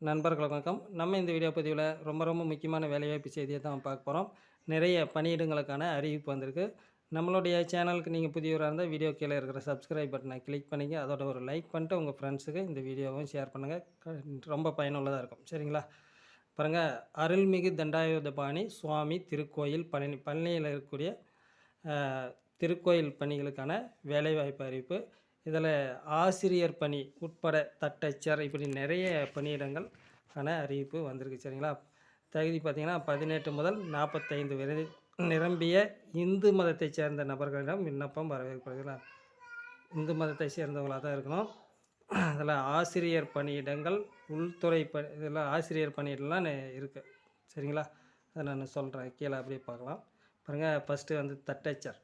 நண்பர்கள் வணக்கம். நம்ம இந்த வீடியோ பதிவில் ரொம்ப ரொம்ப முக்கியமான வேலைவாய்ப்பு செய்தியை தான் பார்க்க போகிறோம் நிறைய பணியிடங்களுக்கான அறிவிப்பு வந்திருக்கு. நம்மளுடைய சேனலுக்கு நீங்கள் புதியவராக இருந்தால் வீடியோ கீழே இருக்கிற சப்ஸ்கிரைப் பட்டனை கிளிக் பண்ணிங்க. அதோட ஒரு லைக் பண்ணிட்டு உங்கள் ஃப்ரெண்ட்ஸுக்கு இந்த வீடியோவும் ஷேர் பண்ணுங்கள் ரொம்ப பயனுள்ளதாக இருக்கும். சரிங்களா? பாருங்கள் அருள்மிகு தண்டாயுதபாணி சுவாமி திருக்கோயில் பழனி பழனியில் இருக்கக்கூடிய திருக்கோயில் பணிகளுக்கான வேலைவாய்ப்பு அறிவிப்பு. இதில் ஆசிரியர் பணி உட்பட தட்டச்சர் இப்படி நிறைய பணியிடங்களுக்கான அறிவிப்பு வந்திருக்கு சரிங்களா? தகுதி பார்த்திங்கன்னா பதினெட்டு முதல் நாற்பத்தைந்து வரை நிரம்பிய இந்து மதத்தைச் சேர்ந்த நபர்களிடம் விண்ணப்பம் வரவேற்கிறதுங்களா இந்து மதத்தை சேர்ந்தவங்களாக தான் இருக்கணும். அதில் ஆசிரியர் பணியிடங்கள் உள்துறை ப இதில் ஆசிரியர் பணியிடலாம் இருக்குது சரிங்களா? அதை நான் சொல்கிறேன் கீழே அப்படியே பார்க்கலாம். பாருங்கள் ஃபஸ்ட்டு வந்து தட்டச்சர்.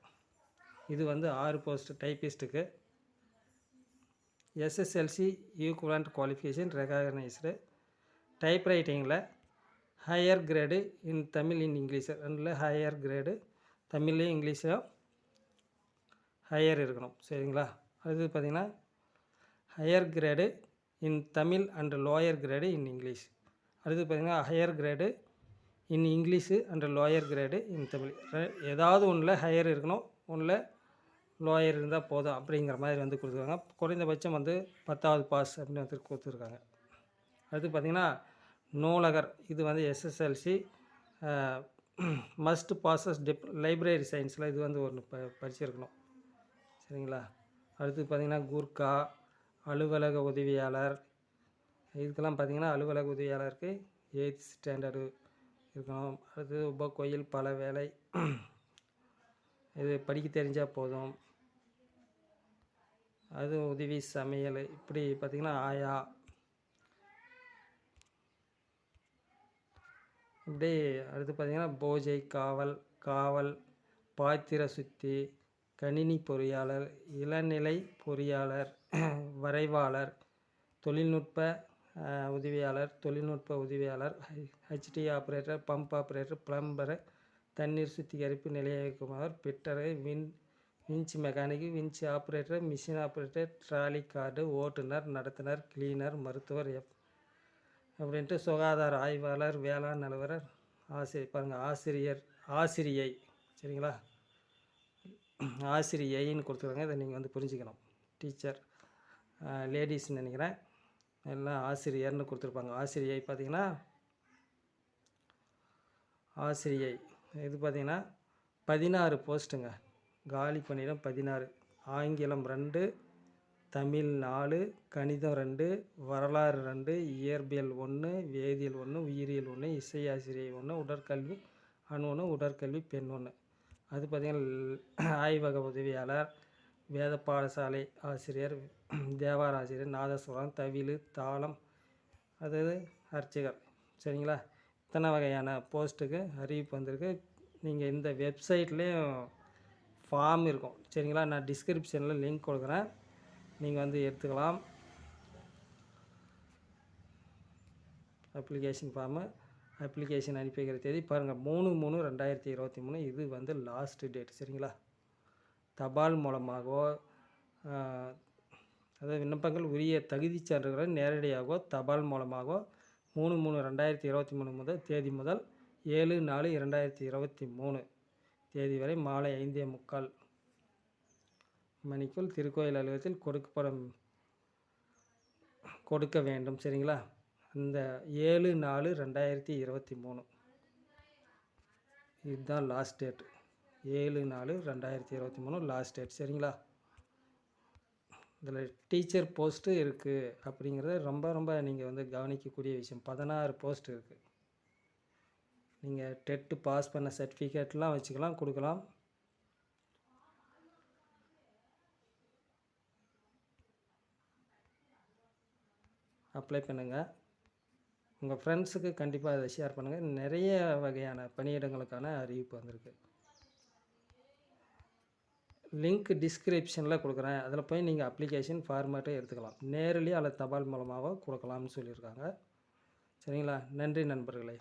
இது வந்து ஆறு போஸ்ட்டு டைப்பிஸ்ட்டுக்கு SSLC equivalent qualification recognised டைப்ரைட்டிங்கில் higher grade in Tamil in English. ரெண்டில் ஹையர் கிரேடு தமிழ்லேயும் இங்கிலீஷ்லையும் ஹையர் இருக்கணும். சரிங்களா? அடுத்தது பார்த்திங்கன்னா higher grade in Tamil and lower grade in English. அடுத்து பார்த்திங்கன்னா higher grade in English and lower grade in Tamil. ரெ- ஏதாவது ஒன்றில் ஹையர் இருக்கணும். ஒன்றில் லோயர் இருந்தால் போதும் அப்படிங்கிற மாதிரி வந்து கொடுத்துருக்காங்க. குறைந்தபட்சம் வந்து பத்தாவது பாஸ் அப்படின்னு வந்து கொடுத்துருக்காங்க. அடுத்து பார்த்திங்கன்னா நூலகர். இது வந்து SSLC must passes dip library சயின்ஸில் இது வந்து ஒன்று ப படிச்சிருக்கணும். சரிங்களா? அடுத்து பார்த்திங்கன்னா கூர்க்கா அலுவலக உதவியாளர். இதுக்கெல்லாம் பார்த்திங்கன்னா அலுவலக உதவியாளருக்கு எயித் ஸ்டாண்டர்டு இருக்கணும். அடுத்து உப கோயில் பல வேலை. இது படிக்க தெரிஞ்சால் போதும். அது உதவி சமையல். இப்படி பார்த்திங்கன்னா ஆயா. இப்படி அடுத்து பார்த்திங்கன்னா போஜை காவல் காவல் பாத்திர சுத்தி கணினி பொறியாளர் இளநிலை பொறியாளர் வரைவாளர் தொழில்நுட்ப உதவியாளர் தொழில்நுட்ப உதவியாளர் HD operator pump operator plumber தண்ணீர் சுத்திகரிப்பு நிலைய பிட்டரை fitter winch mechanic winch operator machine operator trolley guard ஓட்டுநர் நடத்துனர் கிளீனர் மருத்துவர் எஃப் அப்படின்ட்டு சுகாதார ஆய்வாளர் வேளாண் நிலவரர் ஆசிரியர் பாருங்கள் ஆசிரியர் ஆசிரியை சரிங்களா? ஆசிரியைன்னு கொடுத்துருக்காங்க. இதை நீங்கள் வந்து புரிஞ்சுக்கணும். டீச்சர் லேடிஸ்ன்னு நினைக்கிறேன். எல்லாம் ஆசிரியர்னு கொடுத்துருப்பாங்க. ஆசிரியை பார்த்தீங்கன்னா ஆசிரியை இது பார்த்தீங்கன்னா பதினாறு போஸ்ட்டுங்க. காலி பணியிடம் பதினாறு. ஆங்கிலம் ரெண்டு தமிழ் நாலு கணிதம் ரெண்டு வரலாறு ரெண்டு இயற்பியல் ஒன்று வேதியியல் ஒன்று உயிரியல் ஒன்று இசையாசிரியை ஒன்று உடற்கல்வி ஆண் ஒன்று உடற்கல்வி பெண் ஒன்று அது பார்த்திங்கன்னா ஆய்வக உதவியாளர் வேத பாடசாலை ஆசிரியர் தேவார ஆசிரியர் நாதஸ்வரம் தவில் தாளம் அதாவது அர்ச்சகர். சரிங்களா? இத்தனை வகையான போஸ்ட்டுக்கு அறிவிப்பு வந்திருக்கு. நீங்கள் இந்த வெப்சைட்லேயும் ஃபார்ம் இருக்கும். சரிங்களா? நான் டிஸ்கிரிப்ஷனில் லிங்க் கொடுக்குறேன். நீங்கள் வந்து எடுத்துக்கலாம். அப்ளிகேஷன் ஃபார்மு அப்ளிகேஷன் அனுப்பி வைக்கிற தேதி பாருங்கள் மூணு மூணு ரெண்டாயிரத்தி இருபத்தி மூணு. இது வந்து லாஸ்ட்டு டேட் சரிங்களா? தபால் மூலமாகவோ அதாவது விண்ணப்பங்கள் உரிய தகுதிச் சான்றுகளை நேரடியாகவோ தபால் மூலமாகவோ மூணு மூணு ரெண்டாயிரத்தி இருபத்தி மூணு முதல் தேதி முதல் ஏழு நாலு இரண்டாயிரத்தி இருபத்தி மூணு தேதி வரை மாலை ஐந்தே முக்கால் மணிக்குள் திருக்கோயில் அலுவலகத்தில் கொடுக்கப்படும் கொடுக்க வேண்டும். சரிங்களா? அந்த ஏழு நாலு ரெண்டாயிரத்தி இருபத்தி மூணு. இதுதான் லாஸ்ட் டேட் ஏழு நாலு ரெண்டாயிரத்தி இருபத்தி மூணு லாஸ்ட் டேட் சரிங்களா? இதில் டீச்சர் போஸ்ட்டு இருக்குது அப்படிங்கிறத ரொம்ப ரொம்ப நீங்கள் வந்து கவனிக்கக்கூடிய விஷயம். பதினாறு போஸ்ட் இருக்குது நீங்கள் டெட்டு பாஸ் பண்ண சர்டிஃபிகேட்லாம் வச்சுக்கலாம் கொடுக்கலாம். அப்ளை பண்ணுங்கள் உங்கள் ஃப்ரெண்ட்ஸுக்கு கண்டிப்பாக அதை ஷேர் பண்ணுங்கள் நிறைய வகையான பணியிடங்களுக்கான அறிவிப்பு வந்திருக்கு. லிங்க் டிஸ்கிரிப்ஷனில் கொடுக்குறேன். அதில் போய் நீங்கள் அப்ளிகேஷன் ஃபார்மேட்டை எடுத்துக்கலாம். நேரலையோ அல்லது தபால் மூலமாகவோ கொடுக்கலாம்னு சொல்லியிருக்காங்க. சரிங்களா? நன்றி நண்பர்களே.